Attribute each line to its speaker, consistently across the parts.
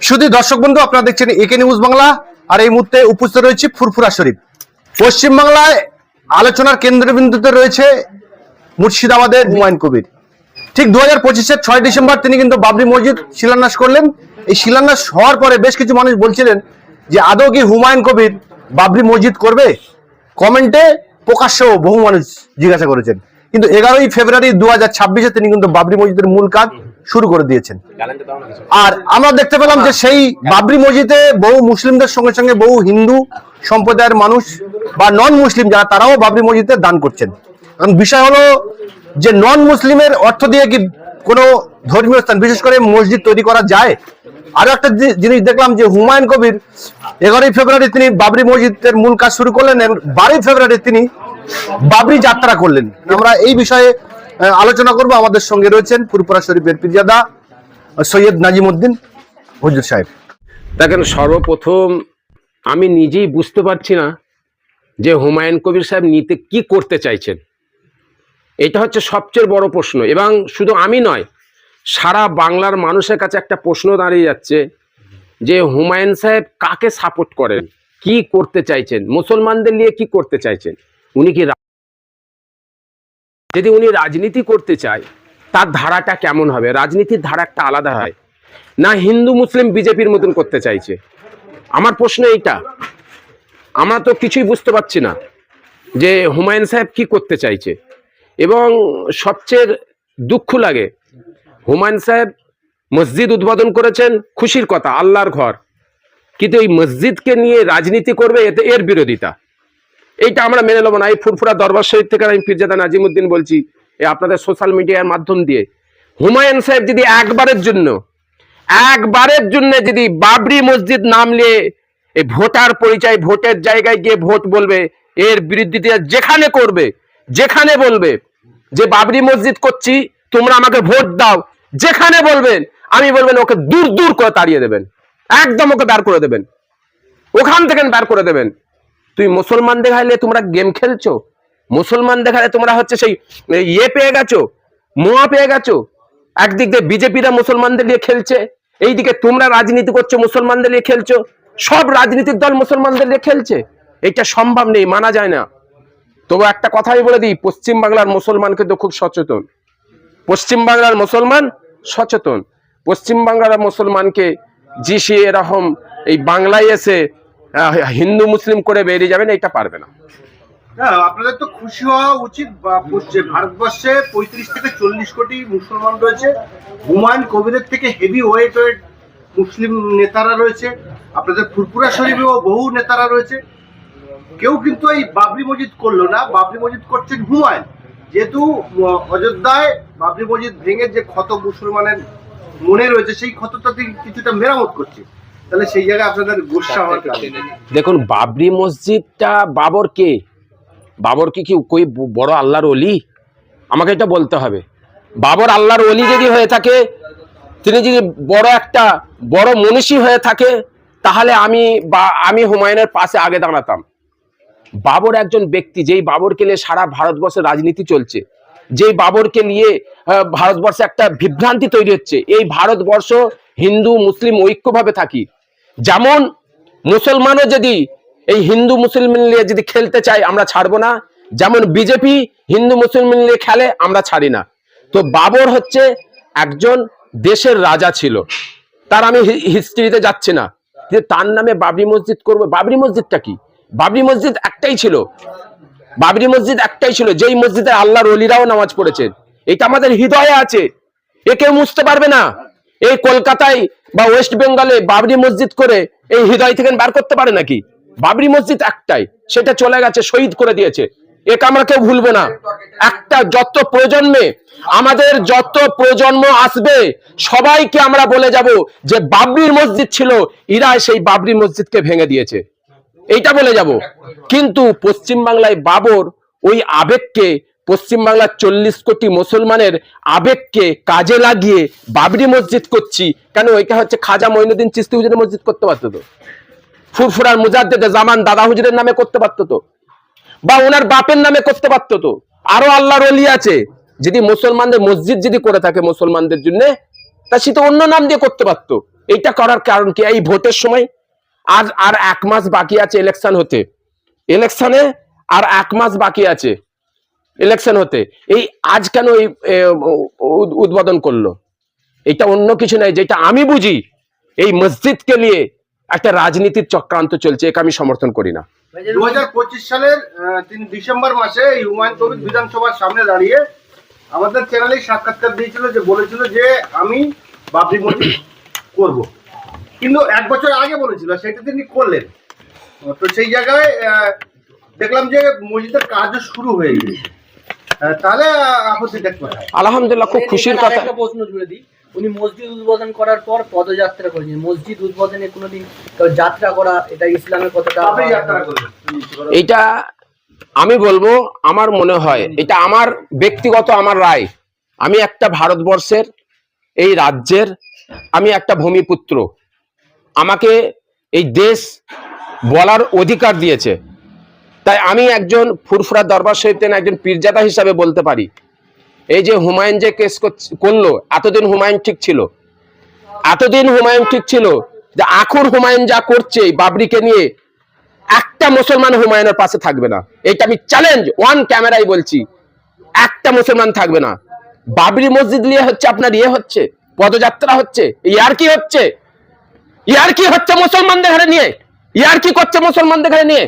Speaker 1: শুধু দর্শক বন্ধু, আপনারা দেখছেন একে নিউজ বাংলা, আর এই মুহূর্তে উপস্থিত রয়েছে ফুরফুরা শরীফ। পশ্চিমবাংলায় আলোচনার কেন্দ্রবিন্দুতে রয়েছে মুর্শিদাবাদের হুমায়ুন কবির। ঠিক দু হাজার পঁচিশের ছয় ডিসেম্বর তিনি কিন্তু বাবরি মসজিদ শিলান্যাস করলেন। এই শিলান্যাস হওয়ার পরে বেশ কিছু মানুষ বলছিলেন যে, আদৌ কি হুমায়ুন কবির বাবরি মসজিদ করবে? কমেন্টে প্রকাশ্যেও বহু মানুষ জিজ্ঞাসা করেছেন। কিন্তু এগারোই ফেব্রুয়ারি দু হাজার ছাব্বিশে তিনি কিন্তু বাবরি মসজিদের মূল কাজ শুরু করে দিয়েছেন। আর আমরা দেখতে পেলাম যে সেই বাবরি মসজিদে বহু মুসলিমদের সঙ্গে সঙ্গে বহু হিন্দু সম্প্রদায়ের মানুষ বা নন মুসলিম যারা তারাও বাবরি মসজিদে দান করছেন। কারণ বিষয় হলো যে নন মুসলিমের অর্থ দিয়ে কি কোনো ধর্মীয় স্থান বিশেষ করে মসজিদ তৈরি করা যায়? আরও একটা জিনিস দেখলাম যে হুমায়ুন কবির এগারোই ফেব্রুয়ারি তিনি বাবরি মসজিদের মূল কাজ শুরু করলেন এবং বারোই ফেব্রুয়ারি তিনি বাবরি যাত্রা করলেন। আমরা এই বিষয়ে আলোচনা করব। আমাদের সঙ্গে রয়েছেন পুরপুরা শরীফের পিরজাদা সৈয়দ নাজিমুদ্দিন হজুর সাহেব।
Speaker 2: দেখেন, সর্বপ্রথম আমি নিজেই বুঝতে পারছি না যে হুমায়ুন কবির সাহেব নিতে কি করতে চাইছেন। এটা হচ্ছে সবচেয়ে বড় প্রশ্ন এবং শুধু আমি নয়, সারা বাংলার মানুষের কাছে একটা প্রশ্ন দাঁড়িয়ে যাচ্ছে যে হুমায়ুন সাহেব কাকে সাপোর্ট করেন? কি করতে চাইছেন? মুসলমানদের নিয়ে কি করতে চাইছেন? উনি কি যদি উনি রাজনীতি করতে চায়, তার ধারাটা কেমন হবে? রাজনীতির ধারা একটা আলাদা হয়। না হিন্দু, মুসলিম, বিজেপির মতন করতে চাইছে। আমার প্রশ্ন এইটা। আমরা তো কিছুই বুঝতে পারছি না যে হুমায়ুন সাহেব কি করতে চাইছে। এবং সবচেয়ে দুঃখ লাগে, হুমায়ুন সাহেব মসজিদ উদ্বোধন করেছেন, খুশির কথা, আল্লাহর ঘর। কিন্তু এই মসজিদকে নিয়ে রাজনীতি করবে, এতে এর বিরোধিতা। এইটা আমরা মেনে নেব না। এই ফুরফুরা দরবার শরীফ থেকে আমি ফিরজাদা নাজিমুদ্দিন বলছি, এ আপনাদের সোশ্যাল মিডিয়ার মাধ্যম দিয়ে। হুমায়ুন সাহেব যদি একবারের জন্য একবারের জন্য যদি বাবরি মসজিদ নাম নিয়ে এই ভোটার পরিচয়, ভোটের জায়গায় গিয়ে ভোট বলবে, এর বিরুদ্ধে যেখানে করবে, যেখানে বলবে যে বাবরি মসজিদ করছি, তোমরা আমাকে ভোট দাও, যেখানে বলবেন, আমি বলবেন ওকে দূর দূর করে তাড়িয়ে দেবেন। একদম ওকে বার করে দেবেন। ওখান থেকে বার করে দেবেন। তুই মুসলমান দেখাইলে তোমরা গেম খেলছো? মুসলমান দেখালে তোমরা হচ্ছে সেই ইয়ে পেয়ে গেছো, মোয়া পেয়ে গেছো। একদিক দিয়ে বিজেপিরা মুসলমানদের নিয়ে খেলছে, এইদিকে তোমরা রাজনীতি করছ, মুসলমানদের নিয়ে খেলছো, সব রাজনীতির দল মুসলমানদের নিয়ে খেলছে। এটা সম্ভব নেই, মানা যায় না। তবু একটা কথাই বলে দিই, পশ্চিম বাংলার মুসলমান কিন্তু খুব সচেতন। পশ্চিম বাংলার মুসলমান সচেতন। পশ্চিম বাংলার মুসলমানকে জিসি এরকম এই বাংলায় এসে হিন্দু, মুসলিম করে বেরিয়ে যাবেন এটা পারবে না।
Speaker 1: আপনাদের তো খুশি হওয়া উচিত ভারতবর্ষে পঁয়ত্রিশ থেকে চল্লিশ কোটি মুসলমান রয়েছে। হুমায়ুন কবিরের থেকে হেভি ওয়েট ওয়েট মুসলিম নেতারা রয়েছে। আপনাদের ফুরপুরা শরীফেও বহু নেতারা রয়েছে। কেউ কিন্তু এই বাবরি মসজিদ করল না। বাবরি মসজিদ করছেন হুমায়ুন। যেহেতু অযোধ্যায় বাবরি মসজিদ ভেঙে যে ক্ষত মুসলমানের মনে রয়েছে, সেই ক্ষতটা কিছুটা মেরামত করছে। তাহলে সেই জায়গায় আপনাদের গোসা হওয়ার কারণ।
Speaker 2: দেখুন বাবরি মসজিদটা বাবর কে? বাবর কি কি কই বড় আল্লাহর অলি আমাকে এটা বলতে হবে। বাবর আল্লাহর অলি যদি হয়ে থাকে তিনি যদি বড় একটা বড় মনীষী হয়ে থাকে তাহলে আমি বা আমি হুমায়ুনের পাশে আগে দাঁড়াতাম। বাবর একজন ব্যক্তি যেই বাবরকে নিয়ে সারা ভারতবর্ষে রাজনীতি চলছে যেই বাবরকে নিয়ে আহ, ভারতবর্ষে একটা বিভ্রান্তি তৈরি হচ্ছে এই ভারতবর্ষ হিন্দু মুসলিম ঐক্যভাবে থাকি যেমন মুসলমানও যদি এই হিন্দু মুসলিম নিয়ে যদি খেলতে চায়, আমরা ছাড়বো না। যেমন বিজেপি হিন্দু মুসলিম নিয়ে খেলে, আমরা ছাড়ি না। তো বাবর হচ্ছে একজন দেশের রাজা ছিল। তার আমি হিস্ট্রিতে যাচ্ছি না। যে তার নামে বাবরি মসজিদ করব। বাবরি মসজিদটা কি? বাবরি মসজিদ একটাই ছিল। বাবরি মসজিদ একটাই ছিল, যেই মসজিদে আল্লাহর অলিরাও নামাজ পড়েছেন এটা আমাদের হৃদয়ে আছে। এ কেউ মুছতে পারবে না। এই কলকাতায় বা ওয়েস্ট বেঙ্গলে বাবরি মসজিদ করে এই হৃদয় থেকে বার করতে পারে নাকি? বাবরি মসজিদ একটাই, সেটা চলে গেছে, শহীদ করে দিয়েছে। এক আমরা কেউ ভুলবো না। একটা যত প্রজন্মে, আমাদের যত প্রজন্ম আসবে, সবাইকে আমরা বলে যাব যে বাবরির মসজিদ ছিল ইরা সেই বাবরি মসজিদকে ভেঙে দিয়েছে। এইটা বলে যাব। কিন্তু পশ্চিম বাংলায় বাবর ওই আবেগকে পশ্চিম বাংলার চল্লিশ কোটি মুসলমানের আবেগকে কাজে লাগিয়ে বাবরি মসজিদ করছি। কেন? ওইটা হচ্ছে খাজা মঈনুদ্দিন চিস্তি হুজুরের মসজিদ করতে পারতো তো। ফুরফুরার মুজাদ্দেদে জামান দাদা হুজুরের নামে করতে পারতো তো। বা ওনার বাপের নামে করতে পারতো তো। আরও আল্লাহর অলি আছে। যদি মুসলমানদের মসজিদ যদি করে থাকে মুসলমানদের জন্য, তা সে তো অন্য নাম দিয়ে করতে পারতো। এইটা করার কারণ কি? এই ভোটের সময় আর আর এক মাস বাকি আছে ইলেকশন হতে। ইলেকশনে আর এক মাস বাকি আছে। ইলেকশন হতে, এই আজ কেন এই উদ্বোধন করল? এটা অন্য কিছু নাই যেটা আমি বুঝি, এই মসজিদকে নিয়ে একটা রাজনীতির চক্রান্ত চলছে, একে আমি সমর্থন করি না।
Speaker 1: দু হাজার পঁচিশ সালের তিন ডিসেম্বর মাসে হুমায়ুন কবির বিধানসভার সামনে দাঁড়িয়ে আমাদের চ্যানেলে সাক্ষাৎকার দিয়েছিল যে, বলেছিল যে, আমি বাবরি মসজিদ করব। কিন্তু এক বছর আগে বলেছিল, সেটা তিনি করলেন। তো সেই জায়গায় দেখলাম যে মসজিদের কাজও শুরু হয়ে গেছে তাহলে আপত্তিটা কোথায়
Speaker 2: আলহামদুলিল্লাহ খুব খুশির কথা।
Speaker 3: একটা প্রশ্ন জুড়ে দিই। উনি মসজিদ উদ্বোধন করার পর পদযাত্রা করেছেন মসজিদ উদ্বোধনে কোনোদিন যাত্রা করা এটা ইসলামের কতটা
Speaker 1: করলেন
Speaker 2: এইটা আমি বলব আমার মনে হয় এটা আমার ব্যক্তিগত আমার রায়। আমি একটা ভারতবর্ষের এই রাজ্যের আমি একটা ভূমিপুত্র। আমাকে এই দেশ বলার অধিকার দিয়েছে। তাই আমি একজন ফুরফুরা দরবার শরীফতেন একজন পীরজাদা হিসাবে বলতে পারি। এই যে হুমায়ুন যে কেস করল, এতদিন হুমায়ুন ঠিক ছিল। এতদিন হুমায়ুন ঠিক ছিল যে আখুর হুমায়ুন যা করছে বাবরিকে নিয়ে একটা মুসলমান হুমায়ুনের পাশে থাকবে না। এটা আমি চ্যালেঞ্জ ওয়ান ক্যামেরাই বলছি। একটা মুসলমান থাকবে না। বাবরি মসজিদ নিয়ে হচ্ছে আপনার ইয়ে হচ্ছে, পদযাত্রা হচ্ছে, ইয়ার কি হচ্ছে? ইয়ার কি হচ্ছে মুসলমানদের ঘরে নিয়ে? ইয়ার কি করছে মুসলমানদের ঘরে নিয়ে?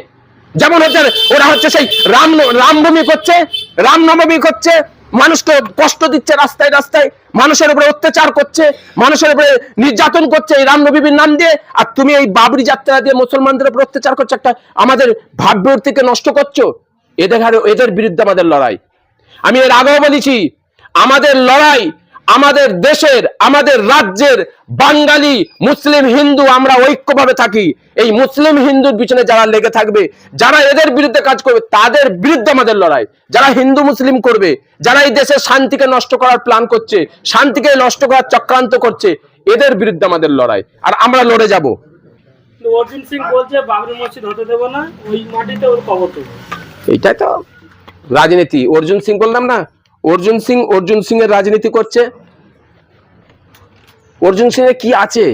Speaker 2: যেমন হচ্ছে ওরা হচ্ছে সেই রাম রামভূমি করছে, রামনবমী করছে, মানুষকে কষ্ট দিচ্ছে রাস্তায় রাস্তায়, মানুষের উপরে অত্যাচার করছে, মানুষের উপরে নির্যাতন করছে এই রামনবীর নাম দিয়ে, আর তুমি এই বাবরি যাত্রা দিয়ে মুসলমানদের উপর অত্যাচার করছ, একটা আমাদের ভাবমূর্তিকে নষ্ট করছ। এদের এদের বিরুদ্ধে আমাদের লড়াই। আমি এর আগেও বলেছি, আমাদের লড়াই আমাদের দেশের আমাদের রাজ্যের বাঙালি মুসলিম হিন্দু আমরা ঐক্যভাবে থাকি। এই মুসলিম হিন্দুর পিছনে যারা লেগে থাকবে যারা এদের বিরুদ্ধে কাজ করবে তাদের বিরুদ্ধে আমাদের লড়াই। যারা হিন্দু মুসলিম করবে যারা এই দেশের শান্তিকে নষ্ট করার প্ল্যান করছে শান্তিকে নষ্ট করার চক্রান্ত করছে এদের বিরুদ্ধে আমাদের লড়াই। আর আমরা লড়ে যাব।
Speaker 4: অর্জুন সিং বলছে বাবরি মসজিদ হতে দেবো না ওই মাটিতে ওর কবর দেবো।
Speaker 2: এইটাই তো রাজনীতি। অর্জুন সিং বললাম না অর্জুন সিং অর্জুন সিং এর রাজনীতি করছে। অর্জুন সিং এর কি আছে?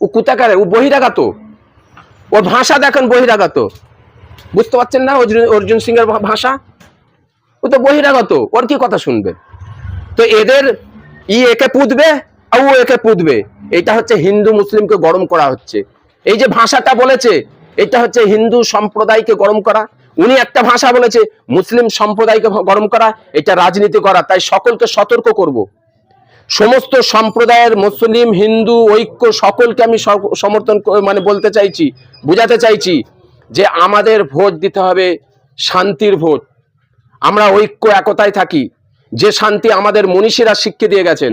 Speaker 2: ও কোথাকার ও বহিরাগত। ওর ভাষা দেখেন বহিরাগত। বুঝতে পারছেন না অর্জুন অর্জুন সিং এর ভাষা? ও তো বহিরাগত, ওর কি কথা শুনবে? তো এদের ই একে পুঁতবে আর ও একে পুঁতবে। এটা হচ্ছে হিন্দু মুসলিমকে গরম করা হচ্ছে। এই যে ভাষাটা বলেছে, এটা হচ্ছে হিন্দু সম্প্রদায়কে গরম করা। উনি একটা ভাষা বলেছে, মুসলিম সম্প্রদায়কে গরম করা, এটা রাজনীতি করা, তাই সকলকে সতর্ক করব। সমস্ত সম্প্রদায়ের মুসলিম, হিন্দু, ঐক্য সকলকে আমি সমর্থন মানে বলতে চাইছি, বুঝাতে চাইছি যে আমাদের ভোট দিতে হবে শান্তির ভোট। আমরা ঐক্য একতায় থাকি। যে শান্তি আমাদের মনীষীরা শিক্ষা দিয়ে গেছেন,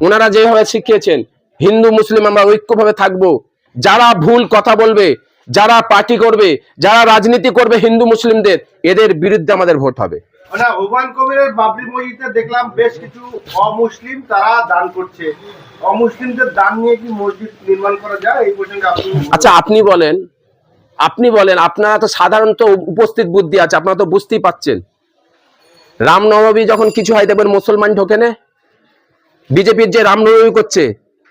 Speaker 2: ওনারা যেভাবে শিখিয়েছেন, হিন্দু, মুসলিম আমরা ঐক্যভাবে থাকব। যারা ভুল কথা বলবে যারা পার্টি করবে যারা রাজনীতি করবে হিন্দু মুসলিমদের এদের বিরুদ্ধে আমাদের ভোট হবে।
Speaker 1: মানে হুমায়ুন কবিরের বাবরি মসজিদে দেখলাম বেশ কিছু অমুসলিম তারা দান করছে। অমুসলিমদের দান নিয়ে কি মসজিদ নির্মাণ করা যায়? এই প্রসঙ্গে
Speaker 2: আচ্ছা আপনি বলেন। আপনি বলেন আপনারা তো সাধারণত উপস্থিত বুদ্ধি আছে আপনারা তো বুঝতেই পাচ্ছেন। রামনবমী যখন কিছু হয় দেখবেন মুসলমান ঢোকে না? বিজেপির যে রামনবমী করছে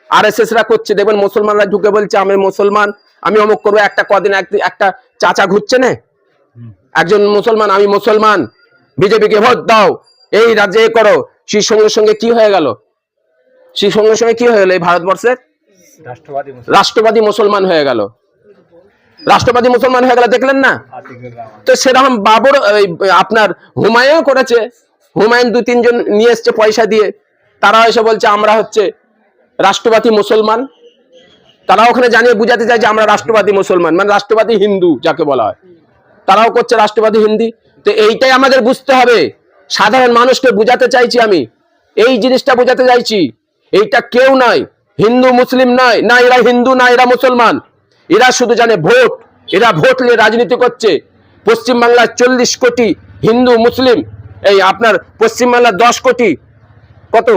Speaker 2: আর এস রা করছে দেখবেন মুসলমানরা ঢুকে বলছে আমি মুসলমান আমি অমুক করব একটা কদিন এক- একটা চাচা ঘুরছে না? একজন মুসলমান আমি মুসলমান বিজেপিকে ভোট দাও এই রাজ্যে করো। সেই সঙ্গে সঙ্গে কি হয়ে গেল? সেই সঙ্গে সঙ্গে কি হয়ে গেল এই ভারতবর্ষের? রাষ্ট্রবাদী মুসলমান। হয়ে গেল। রাষ্ট্রবাদী মুসলমান হয়ে গেল দেখলেন না? তো সেরকম বাবর আপনার হুমায়ুন করেছে। হুমায়ুন দু তিনজন নিয়ে এসছে পয়সা দিয়ে। তারা এসে বলছে আমরা হচ্ছে রাষ্ট্রবাদী মুসলমান। তারা ওখানে জানিয়ে বুঝাতে চায় যে আমরা রাষ্ট্রবাদী মুসলমান মানে রাষ্ট্রবাদী হিন্দু যাকে বলা হয়। তারাও করছে রাষ্ট্রবাদী হিন্দি। তো এইটাই আমাদের বুঝতে হবে। সাধারণ মানুষকে বুঝাতে চাইছি আমি। এই জিনিসটা বোঝাতে চাইছি। এইটা কেউ নয়, হিন্দু, মুসলিম নয়, না এরা হিন্দু, না এরা মুসলমান। এরা শুধু জানে ভোট। এরা ভোট নিয়ে রাজনীতি করছে। পশ্চিমবাংলার চল্লিশ কোটি হিন্দু, মুসলিম, এই আপনার পশ্চিমবাংলার দশ কোটি। কত?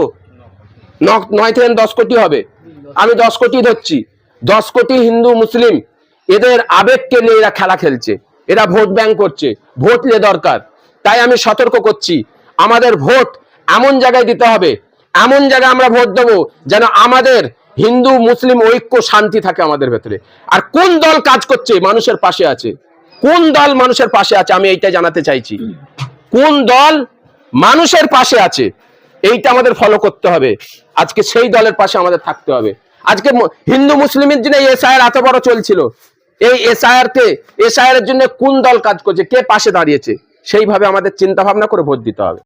Speaker 2: নয় থেকে দশ কোটি হবে। আমি দশ কোটি ধরছি। দশ কোটি হিন্দু, মুসলিম, এদের আবেগকে নিয়ে এরা খেলা খেলছে। এরা ভোট ব্যাংক করছে। ভোট নিয়ে দরকার। তাই আমি সতর্ক করছি। আমাদের ভোট এমন জায়গায় দিতে হবে। এমন জায়গায় আমরা ভোট দেবো যেন আমাদের হিন্দু, মুসলিম ঐক্য শান্তি থাকে আমাদের ভেতরে। আর কোন দল কাজ করছে মানুষের পাশে আছে? কোন দল মানুষের পাশে আছে? আমি এইটা জানাতে চাইছি। কোন দল মানুষের পাশে আছে? এইটা আমাদের ফলো করতে হবে। আজকে সেই দলের পাশে আমাদের থাকতে হবে। আজকে হিন্দু মুসলিমের জন্য এসআইআর এত বড় চলছিল। এই এসআইআর কে এসআইআর এর জন্য কোন দল কাজ করছে, কে পাশে দাঁড়িয়েছে, সেইভাবে আমাদের চিন্তা ভাবনা করে ভোট দিতে হবে।